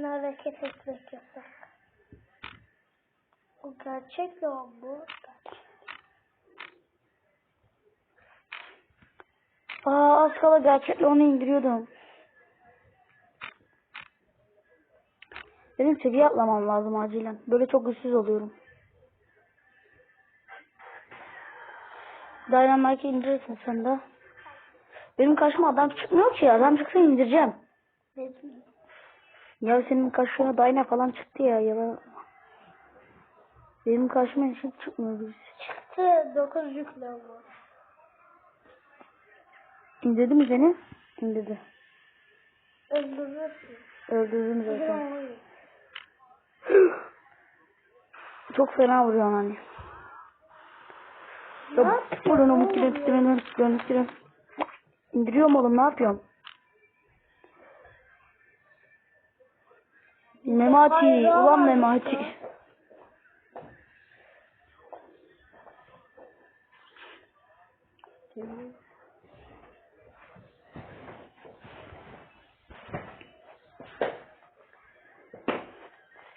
Yani hareket etmek yasak. Bu gerçek lan bu. Gerçek. Aa az kala gerçekle onu indiriyordum. Benim seviye atlamam lazım acilen. Böyle çok güçsüz oluyorum. Dynamite'ı indirirsin sen de. Benim karşıma adam çıkmıyor ki. Adam çıksa indireceğim. Bileyim. Ya senin karşına Dyna falan çıktı ya. ya Benim karşıma hiç çıkmıyor birisi. Çıktı 9 yükle bu. İndirdi mi seni? İndirdi. Öldürürsün. Öldürdüm zaten. Çok fena vuruyor hani. Ya buradan umut giren giren giren giren. İndiriyorum oğlum ne yapıyorum? Memati, ulan Memati.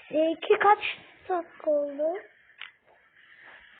İki kaç dakika oldu?